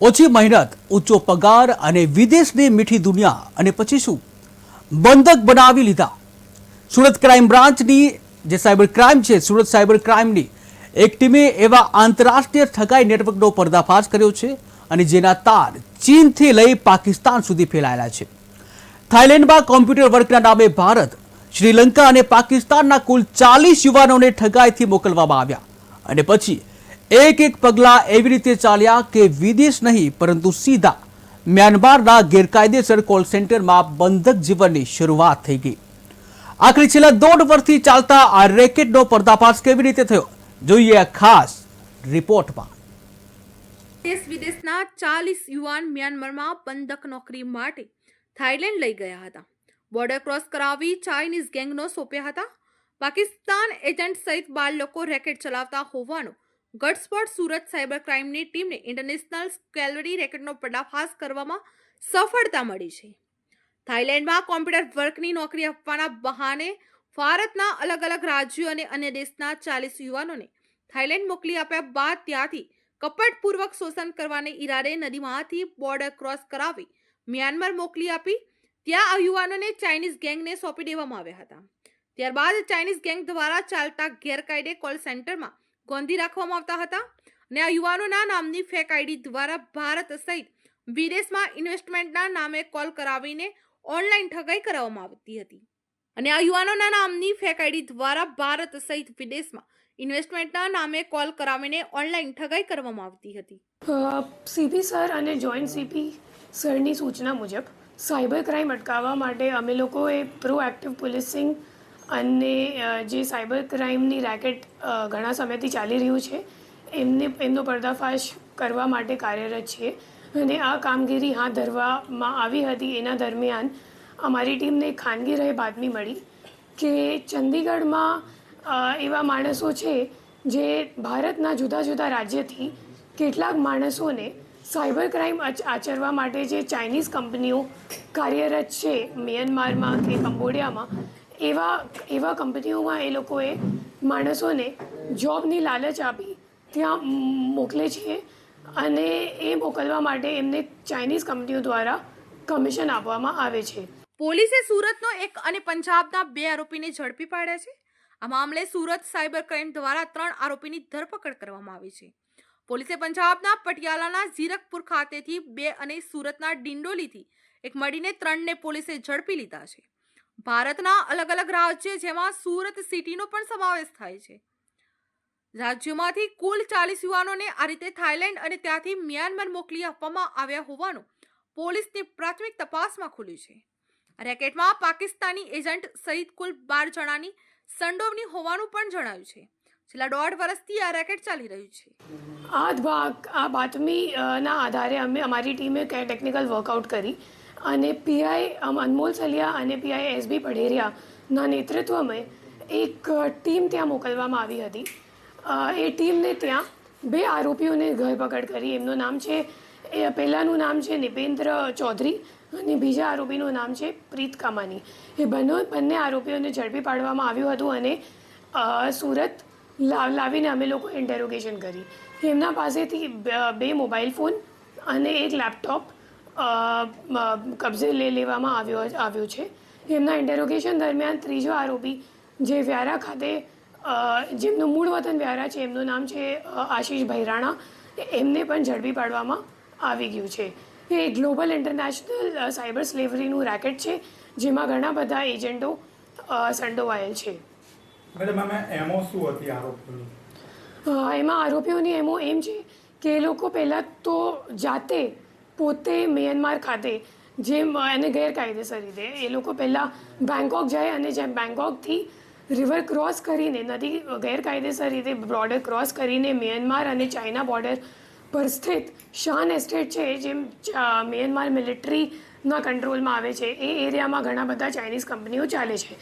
ઓછી મહેનત, ઊંચો પગાર અને વિદેશની મીઠી દુનિયા અને પછી શું? બંધક બનાવી લીધા. સુરત ક્રાઇમ બ્રાન્ચની જે સાયબર ક્રાઇમ છે, સુરત સાયબર ક્રાઇમની, એક ટીમે એવા આંતરરાષ્ટ્રીય ઠગાઈ નેટવર્કનો પર્દાફાશ કર્યો છે અને જેના તાર ચીનથી લઈ પાકિસ્તાન સુધી ફેલાયેલા છે. થાઇલેન્ડમાં કોમ્પ્યુટર વર્કના નામે ભારત, શ્રીલંકા અને પાકિસ્તાનના કુલ ચાલીસ યુવાનોને ઠગાઈથી મોકલવામાં આવ્યા. અને પછી એક એક પગલાં એવી રીતે ચાલ્યા કે વિદેશ નહીં, પરંતુ સીધા મ્યાનમારના ગેરકાયદેસર કોલ સેન્ટરમાં બંધક જીવનની શરૂઆત થઈ ગઈ. આખરે છેલ્લા દોઢ વર્ષથી ચાલતા આ રેકેટનો પર્દાફાશ કેવી રીતે થયો? જોઈએ આ ખાસ રિપોર્ટમાં. દેશ વિદેશના ચાલીસ યુવાન મ્યાનમારમાં બંધક નોકરી માટે થાઇલેન્ડ લઈ ગયા હતા. બોર્ડર ક્રોસ કરાવી ચાઇનીઝ ગેંગનો સોંપ્યા હતા. પાકિસ્તાન એજન્ટ સહિત બાર લોકો રેકેટ ચલાવતા હોવાનો ગઢસ્પોટ સુરત સાયબર ક્રાઇમની ટીમને ઇન્ટરનેશનલ સ્કેલરી રેકેટનો પર્દાફાશ કરવામાં સફળતા મળી છે. થાઇલેન્ડમાં કોમ્પ્યુટર વર્કની નોકરી આપવાના બહાને ભારતના અલગ અલગ રાજ્યો અને અન્ય દેશના ચાલીસ યુવાનોને થાઇલેન્ડ મોકલી આપ્યા બાદ ત્યાંથી કપટપૂર્વક શોષણ કરવાને ઈરાદે નદીમાંથી બોર્ડર ક્રોસ કરાવી મ્યાનમાર મોકલી આપી. ત્યાં આ યુવાનોને ચાઇનીઝ ગેંગને સોંપી દેવામાં આવ્યા હતા. ત્યારબાદ ચાઇનીઝ ગેંગ દ્વારા ચાલતા ગેરકાયદે કોલ સેન્ટરમાં ગોંધી રાખવામાં આવતા હતા. અને આ યુવાનોના નામની ફેક આઈડી દ્વારા ભારત સહિત વિદેશમાં ઇન્વેસ્ટમેન્ટના નામે કોલ કરાવીને ઓનલાઈન ઠગાઈ કરાવવામાં આવતી હતી. અને આ યુવાનોના નામની ફેક આઈડી દ્વારા ભારત સહિત વિદેશમાં ઇન્વેસ્ટમેન્ટના નામે કોલ કરાવીને ઓનલાઈન ઠગાઈ કરવામાં આવતી હતી. સીપી સર અને જોઈન્ટ સીપી સરની સૂચના મુજબ, સાયબર ક્રાઇમ અટકાવવા માટે અમે લોકોએ પ્રોએક્ટિવ પોલીસિંગ અને જે સાયબર ક્રાઇમની રેકેટ ઘણા સમયથી ચાલી રહ્યું છે, એમને, એમનો પર્દાફાશ કરવા માટે કાર્યરત છીએ અને આ કામગીરી હાથ ધરવામાં આવી હતી. એના દરમિયાન અમારી ટીમને ખાનગી રહે બાતમી મળી કે ચંદીગઢમાં એવા માણસો છે જે ભારતના જુદા જુદા રાજ્યથી કેટલાક માણસોને સાયબર ક્રાઇમ આચરવા માટે જે ચાઇનીઝ કંપનીઓ કાર્યરત છે, મ્યાનમારમાં કે કંબોડિયામાં એવા એવા કંપનીઓમાં એ લોકોએ માણસોને જોબની લાલચ આપી, ત્યાં મોકલે છે અને એ મોકલવા માટે એમને ચાઇનીઝ કંપનીઓ દ્વારા કમિશન આપવામાં આવે છે. પોલીસે સુરતનો એક અને પંજાબના બે આરોપીને ઝડપી પાડ્યા છે. આ મામલે સુરત સાયબર ક્રાઇમ દ્વારા ત્રણ આરોપીની ધરપકડ કરવામાં આવી છે. પોલીસે પંજાબના પટિયાલાના ઝીરકપુર ખાતેથી બે અને સુરતના ડિંડોલીથી એક મળીને ત્રણને પોલીસે ઝડપી લીધા છે. ભારતના અલગ અલગ રાજ્ય જેમાં સુરત સિટીનો પણ સમાવેશ થાય છે. રાજ્યમાંથી કુલ ચાલીસ યુવાનોને આ રીતે થાઇલેન્ડ અને ત્યાંથી મ્યાનમાર મોકલી આપવામાં આવ્યા હોવાનું પોલીસની પ્રાથમિક તપાસમાં ખુલ્યું છે. રેકેટમાં પાકિસ્તાની એજન્ટ સહિત કુલ બાર જણાની સંડોવણી હોવાનું પણ જણાયું છે. છેલ્લા દોઢ વર્ષથી આ રેકેટ ચાલી રહ્યું છે. આ આ બાતમી ના આધારે અમે અમારી ટીમે ટેકનિકલ વર્કઆઉટ કરી. અને પીઆઈ અનમોલ સલિયા અને પીઆઈ એસબી પઢેરિયાના નેતૃત્વમાં એક ટીમ ત્યાં મોકલવામાં આવી હતી. એ ટીમને ત્યાં બે આરોપીઓને ધરપકડ કરી. એમનું નામ છે, એ પહેલાંનું નામ છે નિપેન્દ્ર ચૌધરી અને બીજા આરોપીનું નામ છે પ્રીત કામાની. એ બંને બંને આરોપીઓને ઝડપી પાડવામાં આવ્યું હતું અને સુરત લાવ, લાવીને અમે લોકો ઇન્ટેરોગેશન કરી. એમના પાસેથી બે મોબાઈલ ફોન અને એક લેપટોપ કબજે લઈ લેવામાં આવ્યો આવ્યો છે. એમના ઇન્ટેરોગેશન દરમિયાન ત્રીજો આરોપી જે વ્યારા ખાતે જેમનું મૂળ વતન વ્યારા છે એમનું નામ છે અ, આશીષ ભૈરાણા એમને પણ ઝડપી પાડવામાં આવી ગયું છે. એ ગ્લોબલ ઇન્ટરનેશનલ સાયબર સ્લેવરીનું રેકેટ છે જેમાં ઘણા બધા એજન્ટો સંડોવાયેલ છે. એમાં આરોપીઓની એમો એમ છે કે એ લોકો પહેલાં તો જાતે પોતે મ્યાનમાર ખાતે જેમ એને ગેરકાયદેસર રીતે, એ લોકો પહેલાં બેંકોક જાય અને જેમ બેંકોકથી રિવર ક્રોસ કરીને, નદી ગેરકાયદેસર રીતે બોર્ડર ક્રોસ કરીને મ્યાનમાર અને ચાઇના બોર્ડર પર સ્થિત શાન એસ્ટેટ છે ચા- મ્યાનમાર મિલિટરીના કંટ્રોલમાં આવે છે, એ એરિયામાં ઘણા બધા ચાઇનીઝ કંપનીઓ ચાલે છે.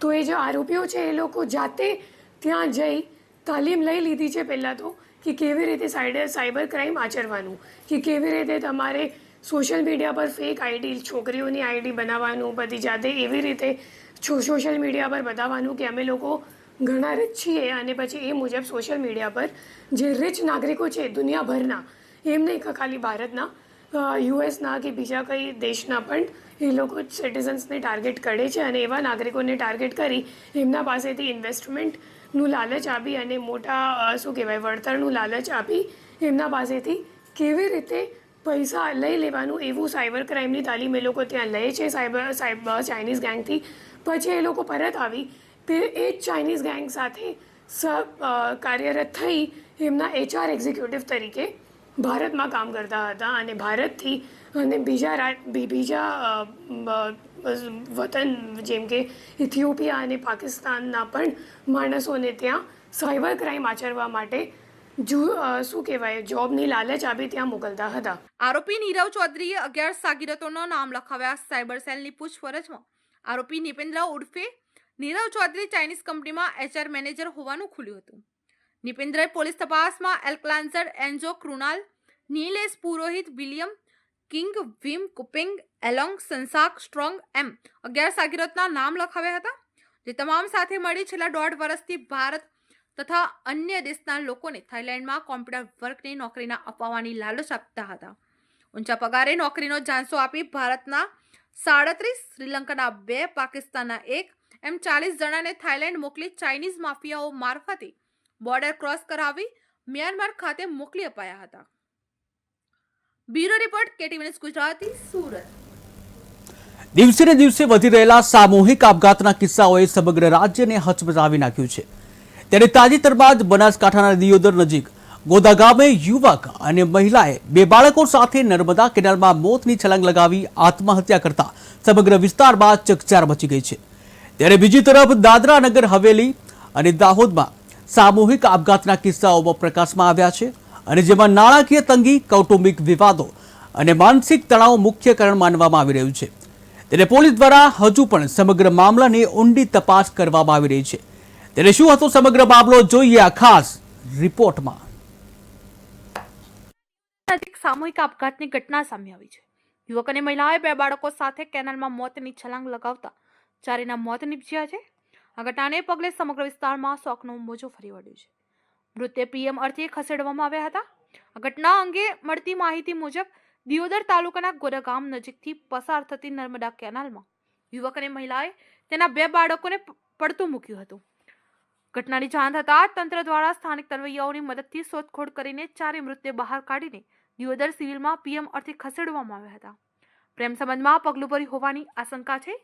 તો એ જે આરોપીઓ છે, એ લોકો જાતે ત્યાં જઈ તાલીમ લઈ લીધી છે પહેલાં તો કે કેવી રીતે સાઈડર સાયબર ક્રાઇમ આચરવાનું? કે કેવી રીતે તમારે સોશિયલ મીડિયા પર ફેક આઈડી છોકરીઓની આઈડી બનાવવાનું, બધી જાતે એવી રીતે સોશિયલ મીડિયા પર બતાવવાનું કે અમે લોકો ઘણા રીચ છીએ અને પછી એ મુજબ સોશિયલ મીડિયા પર જે રીચ નાગરિકો છે દુનિયાભરના એમ નહીં ખાલી ભારતના યુએસના કે બીજા કંઈ દેશના પણ એ લોકો સિટીઝન્સને ટાર્ગેટ કરે છે અને એવા નાગરિકોને ટાર્ગેટ કરી એમના પાસેથી ઇન્વેસ્ટમેન્ટનું લાલચ આપી અને મોટા શું કહેવાય, વળતરનું લાલચ આપી એમના પાસેથી કેવી રીતે પૈસા લઈ લેવાનું એવું સાયબર ક્રાઇમની તાલીમ એ લોકો ત્યાં લે છે. સાયબર સાયબર ચાઇનીઝ ગેંગથી પછી એ લોકો પરત આવી તે એ જ ચાઇનીઝ ગેંગ સાથે કાર્યરત થઈ એમના એચઆર એક્ઝિક્યુટિવ તરીકે ભારતમાં કામ કરતા હતા અને ભારતથી અને બીજા બીજા વતન જેમ કે ઇથિયોપિયા અને પાકિસ્તાનના પણ માણસોને ત્યાં સાયબર ક્રાઇમ આચરવા માટે જુ શું કહેવાય, જોબની લાલચ આપી ત્યાં મોકલતા હતા. આરોપી નીરવ ચૌધરીએ અગિયાર સાગીરતોનો નામ લખાવ્યા સાયબર સેલની પૂછપરછમાં. આરોપી નિપેન્દ્ર ઉર્ફે નીરવ ચૌધરી ચાઇનીઝ કંપનીમાં એચઆર મેનેજર હોવાનું ખુલ્યું હતું. નિપેન્દ્રએ પોલીસ તપાસમાં એલ્કલાન્ઝર એન્જો કૃણાલ નીલેશ પુરોહિત વિલિયમ, કિંગ વિમ કુપિંગ, એલોંગ સંસાક સ્ટ્રોંગ એમ અગિયાર સાગીરતના નામ લખાવ્યા હતા, જે તમામ સાથે મળી છેલ્લા દોઢ વર્ષથી ભારત તથા અન્ય દેશના લોકોને થાઇલેન્ડમાં કોમ્પ્યુટર વર્કની નોકરીના અપાવવાની લાલચ આપતા હતા. ઊંચા પગારે નોકરીનો ઝાંસો આપી ભારતના સાડત્રીસ શ્રીલંકાના બે, પાકિસ્તાનના એક, એમ ચાલીસ જણાને થાઇલેન્ડ મોકલી ચાઇનીઝ માફિયાઓ મારફતે બોર્ડર ક્રોસ કરાવી મ્યાનમાર ખાતે મોકલી અપાયા હતા. Bureau report KTV news Gujarati, Surat. દિવસે ને દિવસે વધી રહેલા સામૂહિક આપઘાતના કિસ્સાઓએ સમગ્ર રાજ્યને હચમચાવી નાખ્યું છે. ત્યારે તાજેતરમાં જ બનાસકાંઠાના દિયોદર નજીક ગોદા ગામે યુવક અને મહિલાએ બે બાળકો સાથે નર્મદા કેનાલમાં મોતની છલાંગ લગાવી આત્મહત્યા કરતા સમગ્ર વિસ્તારમાં ચકચાર મચી ગઈ છે. ત્યારે બીજી તરફ દાદરા નગર હવેલી અને દાહોદમાં સામૂહિક આપઘાતના કિસ્સાઓમાં પ્રકાશમાં આવ્યા છે અને જેમાં નાણાકીય તંગી, કૌટુંબિક વિવાદો અને માનસિક તણાવ મુખ્ય કારણ માનવામાં આવી રહ્યું છે. ત્યારે પોલીસ દ્વારા હજુ પણ સમગ્ર મામલાની ઊંડી તપાસ કરવામાં આવી રહી છે. ત્યારે શું હતો સમગ્ર મામલો જોઈએ આ ખાસ રિપોર્ટમાં. સામૂહિક આપઘાતની ઘટના સામે આવી છે. યુવક અને મહિલાએ બે બાળકો સાથે કેનાલમાં મોતની છલાંગ લગાવતા ચારેના મોત નીપજ્યા છે. આ ઘટનાને પગલે સમગ્ર વિસ્તારમાં શોકનું મોજું ફરી વળ્યું છે. મૃતદેહ પીએમ અર્થે ખસેડવામાં આવ્યા હતા. આ ઘટના અંગે મળતી માહિતી મુજબ, દિયોદર તાલુકાના ગોરાગામ નજીકથી પસાર થતી નર્મદા કેનાલમાં યુવક અને મહિલાએ તેના બે બાળકોને પડતું મૂક્યું હતું. ઘટનાની જાણ થતાં તંત્ર દ્વારા સ્થાનિક તરવૈયાઓની મદદથી શોધખોળ કરીને ચારે મૃતદેહ બહાર કાઢીને દિયોદર સિવિલમાં પીએમ અર્થે ખસેડવામાં આવ્યા હતા. પ્રેમ સંબંધમાં પગલું ભર્યું હોવાની આશંકા છે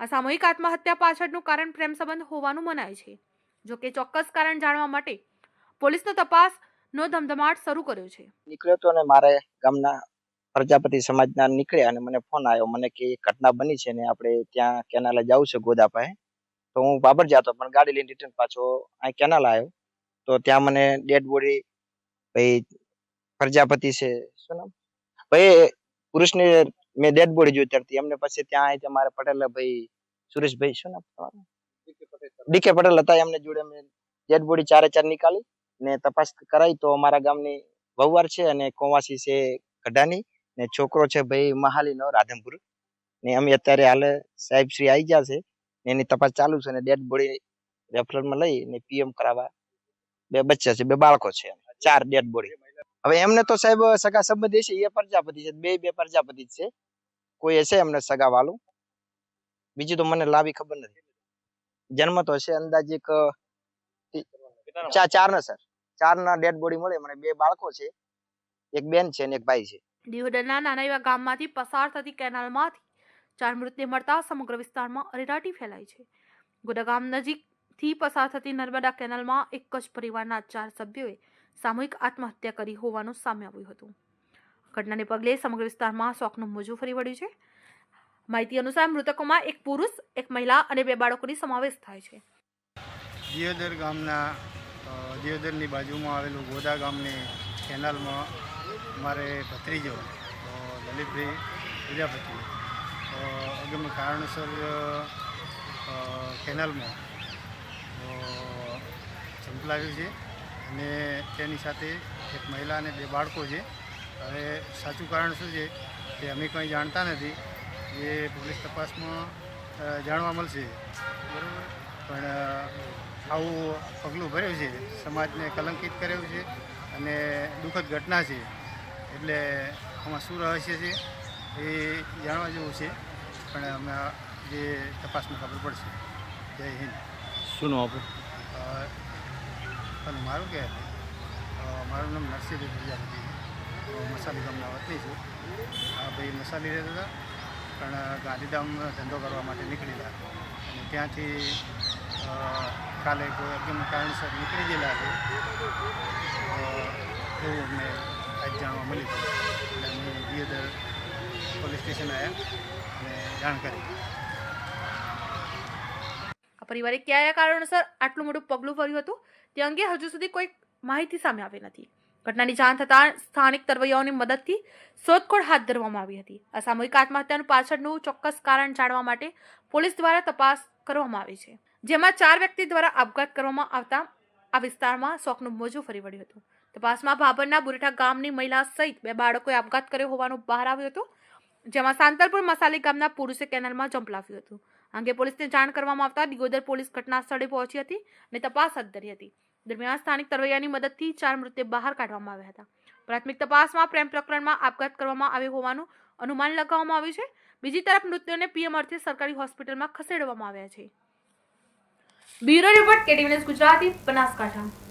આ સામૂહિક આત્મહત્યા પાછળનું કારણ પ્રેમ સંબંધ હોવાનું મનાય છે. જો કે ચોક્કસ કારણ જાણવા માટે પોલીસનો તપાસનો ધમધમાટ શરૂ કર્યો છે. નીકળ્યો તો ને મારે ગામના પ્રજાપતિ સમાજના નીકળ્યા અને મને ફોન આવ્યો. મને કે ઘટના બની છે ને આપણે ત્યાં કેનાલે જવું છે ગોદા પાસે તો હું બાબર જતો, પણ ગાડી લઈને રિટર્ન પાછો અહીં કેનાલ આવ્યો. તો ત્યાં મને ડેડ બોડી ભાઈ, પ્રજાપતિ છે. શું નામ? ભાઈ પુરુષની મેં ડેડ બોડી જોઈ ત્યારથી. એમને પછી ત્યાં અહીં મારે પટેલ ભાઈ સુરેશભાઈ શું નામ ડીકે પટેલ હતા એમને જોડે મેં ડેડ બોડી ચારે ચાર નીકાળી ને તપાસ કરાઈ. તો અમારા ગામની વહુવાર છે અને કોવાસી છે ગઢાની ને છોકરો છે ભાઈ મહાલીનો રાધનપુર. ને અમે અત્યારે હાલ સાહેબ શ્રી આવી ગયા છે એની તપાસ ચાલુ છે ને ડેડ બોડી રેફરલમાં લઈ ને પીએમ કરાવવા બે બચ્ચા છે બે બાળકો છે. ચાર ડેડ બોડી હવે એમને તો સાહેબ, સગા સંબંધી છે, એ પ્રજાપતિ છે, બે બે પ્રજાપતિ છે. કોઈ હશે એમને સગા વાલું? બીજું તો મને લાવી ખબર નથી. જન્મ તો હશે અંદાજે એક ચાર ના સર ચાર ના ડેડ બોડી મળે, મને બે બાળકો છે. એક બેન છે અને એક ભાઈ છે. દિયોદરના નાના એવા ગામમાંથી પસાર થતી કેનાલમાંથી ચાર મૃતદેહ મળતા સમગ્ર વિસ્તારમાં અરેરાટી ફેલાઈ છે. ગોડા ગામ નજીકથી પસાર થતી નર્મદા કેનાલમાં એક જ પરિવારના ચાર સભ્યોએ સામૂહિક આત્મહત્યા કરી હોવાનું સામે આવ્યું હતું. ઘટનાને પગલે સમગ્ર વિસ્તારમાં શોકનું મોજું ફરી વળ્યું છે. માહિતી અનુસાર મૃતકોમાં એક પુરુષ, એક મહિલા અને બે બાળકોની સમાવેશ થાય છે. દિયોદર ગામના દિયોદરની બાજુમાં આવેલું ગોદા ગામની કેનાલમાં મારે ભત્રીજો દલિતભાઈ પ્રજાપતિ અગમ્ય કારણસર કેનાલમાં સંપલાવ્યું છે. અને તેની સાથે એક મહિલા અને બે બાળકો છે. હવે સાચું કારણ શું છે તે અમે કંઈ જાણતા નથી. એ પોલીસ તપાસમાં જાણવા મળશે. બરાબર? પણ આવું પગલું ભર્યું છે. સમાજને કલંકિત કર્યું છે અને દુઃખદ ઘટના છે. એટલે આમાં શું રહસ્ય છે એ જાણવા જેવું છે. પણ અમે જે તપાસમાં ખબર પડશે. જય હિન્દ. શું નામ પણ મારું કે મારું નામ નરસિંહ પ્રજાપતિ મસાલી ગામના વતની છું. આ ભાઈ મસાલી રહેતા હતા, પણ ગાંધીધામ ધંધો કરવા માટે નીકળેલા. અને ત્યાંથી કાલે કોઈ કારણસર નીકળી ગયેલા છે. એવું અમને આજ જાણવા મળ્યું એટલે અમે દિયોદર પોલીસ સ્ટેશન આવ્યા અને જાણ કરી. પરિવારે કયા કારણોસર આટલું મોટું પગલું ભર્યું હતું? તે અંગે હજુ સુધી કોઈ માહિતી સામે આવી નથી. ઘટનાની જાણ થતાં સ્થાનિક તરવૈયાઓની મદદથી શોધખોળ હાથ ધરવામાં આવી હતી. આ સામૂહિક આત્મહત્યાનું પાછળનું ચોક્કસ કારણ જાણવા માટે પોલીસ દ્વારા તપાસ કરવામાં આવી છે, જેમાં ચાર વ્યક્તિ દ્વારા આપઘાત કરવામાં આવતા આ વિસ્તારમાં શોકનું મોજું ફરી વળ્યું હતું. તપાસમાં ભાભરના બુરેઠા ગામની મહિલા સહિત બે બાળકોએ આપઘાત કર્યો હોવાનું બહાર આવ્યું હતું, જેમાં સાંતલપુર મસાલી ગામના પુરુષે કેનાલમાં ઝંપલાવ્યું હતું. અંગે પોલીસને જાણ કરવામાં આવતા દિગોદર પોલીસ ઘટના સ્થળે પહોંચી હતી અને તપાસ હાથ ધરી હતી. દરમિયાન સ્થાનિક તરવૈયાની મદદથી ચાર મૃતદેહ બહાર કાઢવામાં આવ્યા હતા. પ્રાથમિક તપાસમાં પ્રેમ પ્રકરણમાં આપઘાત કરવામાં આવ્યો હોવાનું અનુમાન લગાવવામાં આવ્યું છે. બીજી તરફ મૃત્યુને પીએમ અર્થે સરકારી હોસ્પિટલમાં ખસેડવામાં આવ્યા છે. Bureau report KTVS Gujarati Banaskantha.